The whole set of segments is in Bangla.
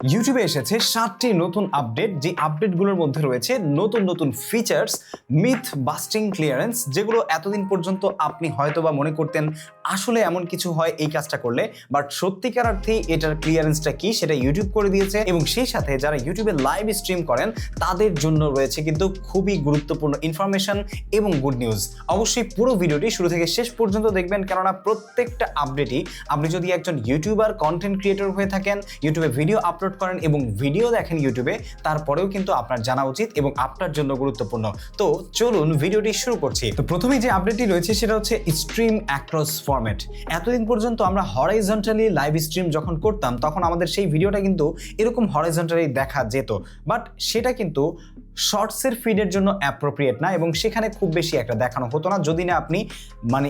ইউটিউবে এসেছে সাতটি নতুন আপডেট যে আপডেটগুলোর মধ্যে রয়েছে নতুন নতুন ফিচার্স মিথ বাস্টিং ক্লিয়ারেন্স যেগুলো এতদিন পর্যন্ত আপনি হয়তোবা মনে করতেন আসলে এমন কিছু হয় এই কাজটা করলে বাট সত্যিকার অর্থে এটার ক্লিয়ারেন্সটা কি সেটা ইউটিউব করে দিয়েছে। এবং সেই সাথে যারা ইউটিউবে লাইভ স্ট্রিম করেন, তাদের জন্য রয়েছে কিন্তু খুবই গুরুত্বপূর্ণ ইনফরমেশন এবং গুড নিউজ অবশ্যই পুরো ভিডিওটি শুরু থেকে শেষ পর্যন্ত দেখবেন, কেননা প্রত্যেকটা আপডেটই আপনি যদি একজন ইউটিউবার কন্টেন্ট ক্রিয়েটর হয়ে থাকেন ইউটিউবে ভিডিও আপলোড করেন এবং ভিডিও দেখেন ইউটিউবে তারপরেও কিন্তু আপনার জানা উচিত এবং আপনার জন্য গুরুত্বপূর্ণ। তো চলুন ভিডিওটি শুরু করছি। তো প্রথমে যে আপডেটটি রয়েছে, সেটা হচ্ছে স্ট্রিম অ্যাক্রস ফরম্যাট এতদিন পর্যন্ত আমরা হরাইজন্টালি লাইভ স্ট্রিম যখন করতাম, তখন আমাদের সেই ভিডিওটা কিন্তু এরকম হরাইজন্টালি দেখা যেত। বাট সেটা কিন্তু শর্টসের ফিডের জন্য অ্যাপ্রোপ্রিয়েট না এবং সেখানে খুব বেশি একটা দেখানো হতো না। যদি না আপনি মানে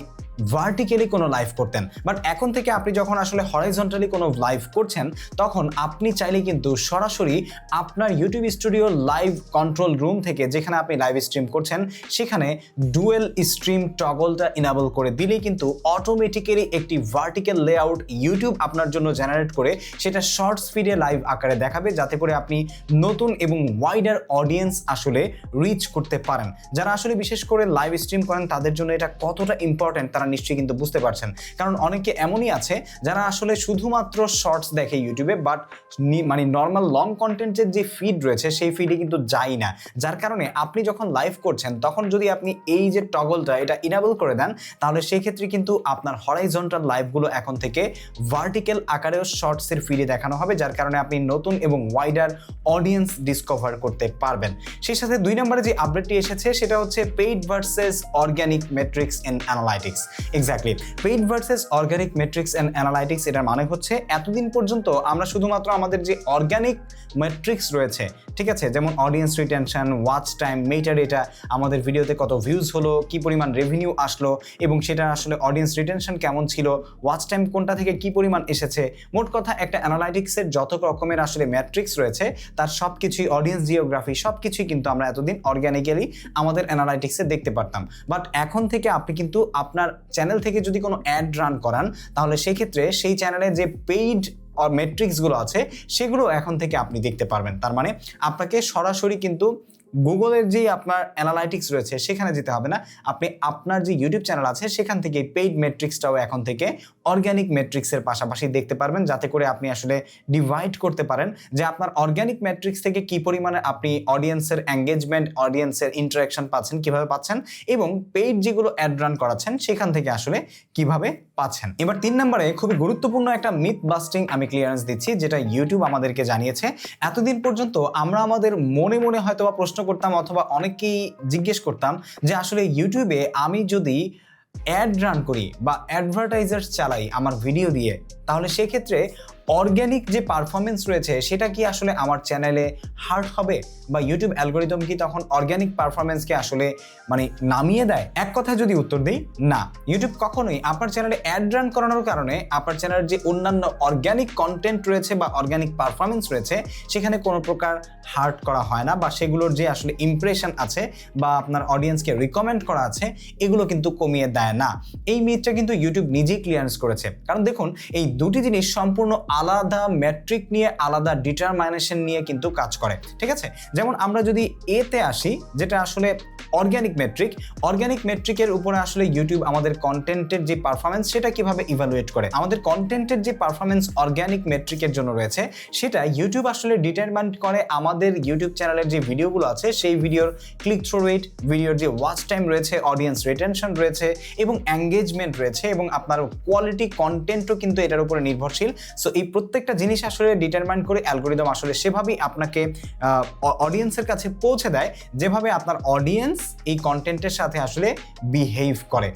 ভার্টিক্যালি কোনো লাইভ করতেন। বাট এখন থেকে আপনি যখন আসলে হরাইজন্টালি কোনো লাইভ করছেন, তখন আপনি চাইলে কিন্তু সরাসরি আপনার YouTube studio live control room থেকে যেখানে আপনি লাইভ স্ট্রিম করছেন, সেখানে ডুয়েল স্ট্রিম টগলটা ইনাবল করে দিলেই কিন্তু অটোমেটিক্যালি একটি ভার্টিক্যাল লেআউট ইউটিউব আপনার জন্য জেনারেট করে সেটা শর্টস ফিডে লাইভ আকারে দেখাবে, যাতে করে আপনি নতুন এবং ওয়াইডার অডিয়েন্স আসলে রিচ করতে পারেন। যারা আসলে বিশেষ করে লাইভ স্ট্রিম করেন, তাদের জন্য এটা কতটা ইম্পর্ট্যান্ট তারা নিশ্চয়ই কিন্তু বুঝতে পারছেন। কারণ অনেকে এমনই আছে যারা আসলে শুধুমাত্র শর্টস দেখে ইউটিউবে, বাট মানে নর্মাল লং কন্টেন্টের যে ফিড রয়েছে, সেই ফিডে কিন্তু যাই না। যার কারণে আপনি যখন লাইভ করছেন, তখন যদি আপনি এই যে টগলটা, এটা ইনাবল করে দেন, তাহলে সেই ক্ষেত্রে কিন্তু আপনার হরাইজন্টাল লাইভগুলো এখন থেকে ভার্টিক্যাল আকারেও শর্টসের ফিডে দেখানো হবে, যার কারণে আপনি নতুন এবং ওয়াইডার অডিয়েন্স ডিসকভার করতে পারবেন। সেই সাথে দুই নম্বরে যে আপডেটটি এসেছে, সেটা হচ্ছে paid versus organic metrics and analytics exactly paid versus organic metrics and analytics এটার মানে হচ্ছে এতদিন পর্যন্ত আমরা শুধুমাত্র আমাদের যে অর্গ্যানিক মেট্রিক্স রয়েছে, ঠিক আছে? যেমন audience retention watch time meta data আমাদের ভিডিওতে কত ভিউজ হলো, কি পরিমাণ রেভিনিউ আসলো, এবং সেটা আসলে অডিয়েন্স রিটেনশন কেমন ছিল ওয়াচ টাইম কোনটা থেকে কি পরিমাণ এসেছে, মোট কথা একটা অ্যানালাইটিক্সের যত রকমের আসলে ম্যাট্রিক্স রয়েছে, তার সব কিছুই অডিয়েন্স জিওগ্রাফি সব কিছুই কিন্তু আমরা এতদিন অর্গ্যানিক্যালি আমাদের অ্যানালাইটিক্সে দেখতে পারতাম। বাট এখন থেকে আপনি কিন্তু আপনার চ্যানেল থেকে যদি কোনো অ্যাড রান করান, তাহলে সেক্ষেত্রে সেই চ্যানেলে যে পেইড মেট্রিক্সগুলো আছে, সেগুলো এখন থেকে আপনি দেখতে পারবেন। তার মানে আপনাকে সরাসরি কিন্তু গুগলের যে আপনার অ্যানালাইটিক্স রয়েছে, সেখানে যেতে হবে না। আপনি আপনার যে ইউটিউব চ্যানেল আছে, সেখান থেকে পেইড মেট্রিক্সটাও এখন থেকে অর্গ্যানিক মেট্রিক্সের পাশাপাশি দেখতে পারবেন, যাতে করে আপনি আসলে ডিভাইড করতে পারেন যে আপনার অর্গ্যানিক ম্যাট্রিক্স থেকে কি পরিমাণে আপনি অডিয়েন্সের এঙ্গেজমেন্ট অডিয়েন্সের ইন্টারাকশন পাচ্ছেন, কীভাবে পাচ্ছেন এবং পেইড যেগুলো অ্যাড রান করাচ্ছেন, সেখান থেকে আসলে কীভাবে পাচ্ছেন। এবার তিন নম্বরে খুবই গুরুত্বপূর্ণ একটা মিথ বাস্টিং আমি ক্লিয়ারেন্স দিচ্ছি, যেটা ইউটিউব আমাদেরকে জানিয়েছে। এতদিন পর্যন্ত আমরা আমাদের মনে মনে হয়তো বা প্রশ্ন করতাম অথবা অনেককেই জিজ্ঞেস করতাম যে আসলে ইউটিউবে আমি যদি অ্যাড রান করি বা অ্যাডভার্টাইজার চালাই আমার ভিডিও দিয়ে, তাহলে সেক্ষেত্রে অর্গ্যানিক যে পারফরমেন্স রয়েছে, সেটা কি আসলে আমার চ্যানেলে হার্ট হবে? বা ইউটিউব অ্যালগোরিদম কি তখন অর্গ্যানিক পারফরমেন্সকে আসলে মানে নামিয়ে দেয়? এক কথায় যদি উত্তর দিই, না। ইউটিউব কখনোই আপনার চ্যানেলে অ্যাড রান করানোর কারণে আপনার চ্যানেলের যে অন্যান্য অর্গ্যানিক কন্টেন্ট রয়েছে বা অর্গ্যানিক পারফরমেন্স রয়েছে, সেখানে কোনো প্রকার হার্ট করা হয় না বা সেগুলোর যে আসলে ইমপ্রেশন আছে বা আপনার অডিয়েন্সকে রিকমেন্ড করা আছে, এগুলো কিন্তু কমিয়ে দেয় না। এই মিথটা কিন্তু ইউটিউব নিজেই ক্লিয়ারেন্স করেছে। কারণ দেখুন, এই দুটি জিনিস সম্পূর্ণ আলাদা ম্যাট্রিক নিয়ে, আলাদা ডিটারমাইনেশন নিয়ে কিন্তু কাজ করে, ঠিক আছে? যেমন আমরা যদি এতে আসি, যেটা আসলে অর্গ্যানিক মেট্রিক অর্গ্যানিক মেট্রিকের উপরে আসলে ইউটিউব আমাদের কন্টেন্টের যে পারফরমেন্স সেটা কীভাবে ইভালুয়েট করে? আমাদের কন্টেন্টের যে পারফরমেন্স অর্গ্যানিক মেট্রিকের জন্য রয়েছে, সেটা ইউটিউব আসলে ডিটারমেন্ট করে আমাদের ইউটিউব চ্যানেলের যে ভিডিওগুলো আছে, সেই ভিডিওর ক্লিক থ্রু রেট ভিডিওর যে ওয়াচ টাইম রয়েছে অডিয়েন্স রিটেনশন রয়েছে, এবং এঙ্গেজমেন্ট রয়েছে, এবং আপনার কোয়ালিটি কন্টেন্টও কিন্তু এটার উপরে নির্ভরশীল। সো এই প্রত্যেকটা জিনিস আসলে ডিটারমাইন করে অ্যালগোরিদম আসলে সেভাবেই আপনাকে অডিয়েন্সের কাছে পৌঁছে দেয়, যেভাবে আপনার অডিয়েন্স এই কন্টেন্টের সাথে আসলে বিহেভ করে।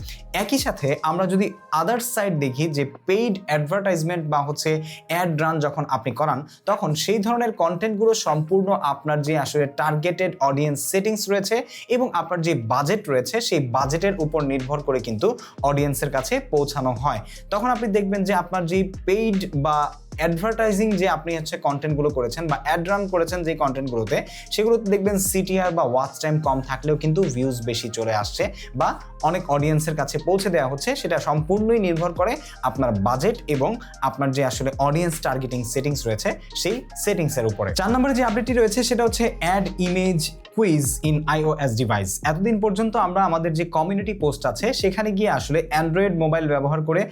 একই সাথে আমরা যদি আদার্স সাইড দেখি যে পেইড অ্যাডভার্টাইজমেন্ট বা হচ্ছে অ্যাড রান যখন আপনি করান, তখন সেই ধরনের কন্টেন্টগুলো সম্পূর্ণ আপনার যে আসলে টার্গেটেড অডিয়েন্স সেটিংস রয়েছে এবং আপনার যে বাজেট রয়েছে, সেই বাজেটের উপর নির্ভর করে কিন্তু অডিয়েন্সের কাছে পৌঁছানো হয়। তখন আপনি দেখবেন যে আপনার যে পেইড বা অ্যাডভার্টাইজিং যে আপনি হচ্ছে কন্টেন্টগুলো করেছেন বা অ্যাড রান করেছেন যে কন্টেন্টগুলোতে সেগুলোতে দেখবেন সিটিআর বা ওয়াচ টাইম কম থাকলেও কিন্তু ভিউজ বেশি চলে আসছে বা অনেক অডিয়েন্সের কাছে পৌঁছে দেওয়া হচ্ছে, সেটা সম্পূর্ণই নির্ভর করে আপনার বাজেট এবং আপনার যে আসলে অডিয়েন্স টার্গেটিং সেটিংস রয়েছে, সেই সেটিংসের উপরে। চার নম্বরে যে আপডেটটি রয়েছে, সেটা হচ্ছে add image quiz in iOS device এতদিন পর্যন্ত আমরা আমাদের যে কমিউনিটি পোস্ট আছে, সেখানে গিয়ে আসলে অ্যান্ড্রয়েড মোবাইল ব্যবহার করে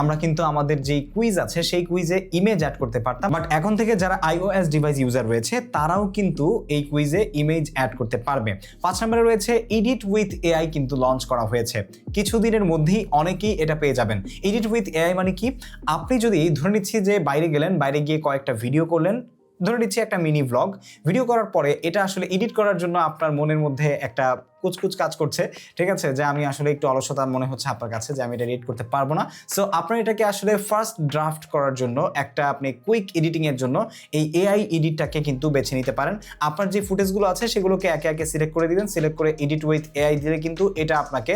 আমরা কিন্তু আমাদের যে কুইজ আছে, সেই কুইজে ইমেজ অ্যাড করতে পারতাম। বাট এখন থেকে যারা আইওএস ডিভাইস ইউজার রয়েছে, তারাও কিন্তু এই কুইজে ইমেজ অ্যাড করতে পারবে। পাঁচ নম্বরে রয়েছে এডিট উইথ এআই কিন্তু লঞ্চ করা হয়েছে। কিছুদিনের মধ্যেই অনেকেই এটা পেয়ে যাবেন। এডিট উইথ এআই মানে কি? আপনি যদি ধরে নিচ্ছি যে বাইরে গেলেন, বাইরে গিয়ে কয়েকটা ভিডিও করলেন ধরে নিচ্ছি একটা মিনি ব্লগ ভিডিও করার পরে এটা আসলে এডিট করার জন্য আপনার মনের মধ্যে একটা কুচকুচ কাজ করছে। ঠিক আছে? যে আমি আসলে একটু অলসতা মনে হচ্ছে আপনার কাছে যে আমি এটা এডিট করতে পারব না। সো আপনার এটাকে আসলে ফার্স্ট ড্রাফট করার জন্য একটা আপনি কুইক এডিটিং এর জন্য এই এআই এডিটটাকে কিন্তু বেছে নিতে পারেন। আপনার যে ফুটেজগুলো আছে সেগুলোকে একে একে সিলেক্ট করে দিবেন। সিলেক্ট করে এডিট উইথ এআই দিলে কিন্তু এটা আপনাকে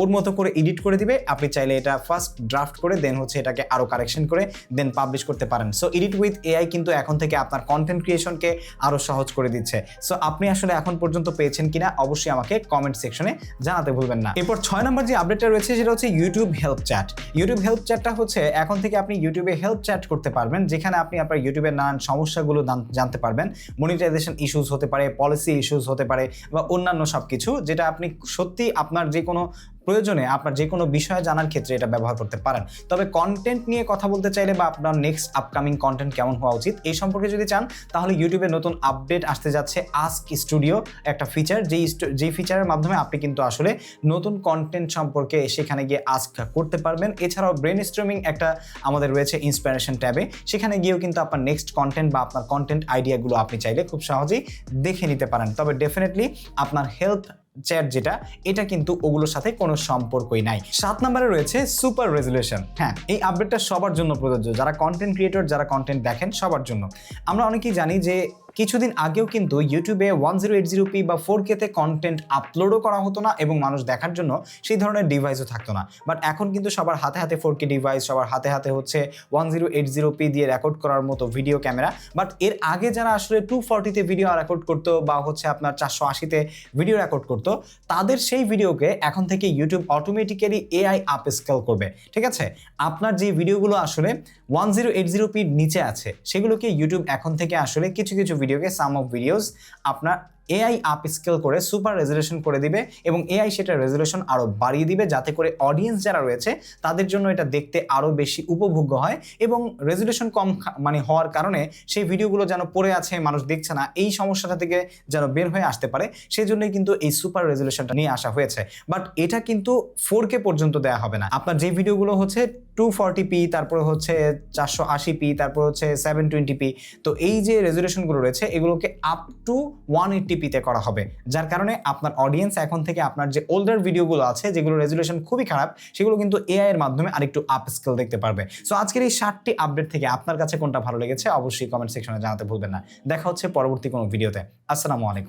ওর মতো করে এডিট করে দিবে। আপনি চাইলে এটা ফার্স্ট ড্রাফট করে দেন হচ্ছে এটাকে আরও কারেকশন করে দেন পাবলিশ করতে পারেন। সো এডিট উইথ এআই কিন্তু এখন থেকে আপনার কন্টেন্ট ক্রিয়েশনকে আরও সহজ করে দিচ্ছে। সো আপনি আসলে এখন পর্যন্ত পেয়েছেন কিনা? অবশ্যই আমাকে কমেন্ট সেকশনে জানাতে ভুলবেন না। এরপর ছয় নম্বর যে আপডেটটা রয়েছে সেটা হচ্ছে YouTube help chat YouTube help চ্যাটটা হচ্ছে এখন থেকে আপনি ইউটিউবে হেল্প চ্যাট করতে পারবেন, যেখানে আপনি আপনার ইউটিউবের নানান সমস্যাগুলো জান- জানতে পারবেন। মনিটাইজেশন ইস্যুস হতে পারে পলিসি ইস্যুস হতে পারে বা অন্যান্য সব কিছু যেটা আপনি সত্যি আপনার যে কোনো প্রয়োজনে আপনার যে কোনো বিষয় জানার ক্ষেত্রে এটা ব্যবহার করতে পারেন। তবে কন্টেন্ট নিয়ে কথা বলতে চাইলে বা আপনার নেক্সট আপকামিং কন্টেন্ট কেমন হওয়া উচিত, এই সম্পর্কে যদি চান, তাহলে ইউটিউবে নতুন আপডেট আসতে যাচ্ছে আস্ক স্টুডিও একটা ফিচার যেই যেই ফিচারের মাধ্যমে আপনি কিন্তু আসলে নতুন কন্টেন্ট সম্পর্কে সেখানে গিয়ে আস্ক করতে পারবেন। এছাড়াও ব্রেন স্ট্রিমিং একটা আমাদের রয়েছে ইন্সপিরেশন ট্যাবে, সেখানে গিয়েও কিন্তু আপনার নেক্সট কন্টেন্ট বা আপনার কন্টেন্ট আইডিয়াগুলো আপনি চাইলে খুব সহজেই দেখে নিতে পারেন। তবে ডেফিনেটলি আপনার হেলথ চ্যাট যেটা, এটা কিন্তু ওগুলোর সাথে কোনো সম্পর্কই নাই। সাত নম্বরে রয়েছে সুপার রেজুলেশন হ্যাঁ এই আপডেটটা সবার জন্য প্রযোজ্য। যারা কন্টেন্ট ক্রিয়েটর যারা কন্টেন্ট দেখেন সবার জন্য। আমরা অনেকেই জানি যে কিছুদিন আগেও কিন্তু ইউটিউবে one zero eight zero P বা ফোর কেতে কন্টেন্ট আপলোডও করা হতো না এবং মানুষ দেখার জন্য সেই ধরনের ডিভাইসও থাকতো না। বাট এখন কিন্তু সবার হাতে হাতে ফোর কে ডিভাইস সবার হাতে হাতে হচ্ছে one zero eight zero P দিয়ে রেকর্ড করার মতো ভিডিও ক্যামেরা বাট এর আগে যারা আসলে টু ফর্টিতে ভিডিও রেকর্ড করতো বা হচ্ছে আপনার চারশো আশিতে ভিডিও রেকর্ড করতো, তাদের সেই ভিডিওকে এখন থেকে YouTube automatically AI upscale করবে। ঠিক আছে? আপনার যে ভিডিওগুলো আসলে ওয়ান জিরো এইট জিরো পির নিচে আছে, সেগুলোকে ইউটিউব এখন থেকে আসলে কিছু কিছু ভিডিওকে সাম অফ ভিডিওস আপনার এআই আপ স্কেল করে সুপার রেজুলেশন করে দিবে এবং এআই সেটা রেজুলেশন আরও বাড়িয়ে দিবে যাতে করে অডিয়েন্স যারা রয়েছে তাদের জন্য এটা দেখতে আরও বেশি উপভোগ্য হয় এবং রেজুলেশন কম মানে হওয়ার কারণে সেই ভিডিওগুলো যেন পড়ে আছে, মানুষ দেখছে না, এই সমস্যাটা থেকে যেন বের হয়ে আসতে পারে সেই জন্যই কিন্তু এই সুপার রেজুলেশনটা নিয়ে আসা হয়েছে। বাট এটা কিন্তু ফোর কে পর্যন্ত দেওয়া হবে না। আপনার যে ভিডিওগুলো হচ্ছে টু ফর্টি পি তারপরে হচ্ছে চারশো আশি পি তারপর হচ্ছে সেভেন টোয়েন্টি পি তো এই যে রেজুলেশনগুলো রয়েছে, এগুলোকে আপ টু ওয়ান এইট্টি পিতে করা হবে। যার কারণে আপনার অডিয়েন্স এখন থেকে আপনার যে ওল্ডার ভিডিওগুলো আছে, যেগুলো রেজুলেশন খুবই খারাপ, সেগুলো কিন্তু এআই এর মাধ্যমে আরেকটু আপ স্কেল দেখতে পারবে। সো আজকের এই ষাটটি আপডেট থেকে আপনার কাছে কোনটা ভালো লেগেছে, অবশ্যই কমেন্ট সেকশনে জানাতে ভুলবেন না। দেখা হচ্ছে পরবর্তী কোনো ভিডিওতে আসসালামু আলাইকুম।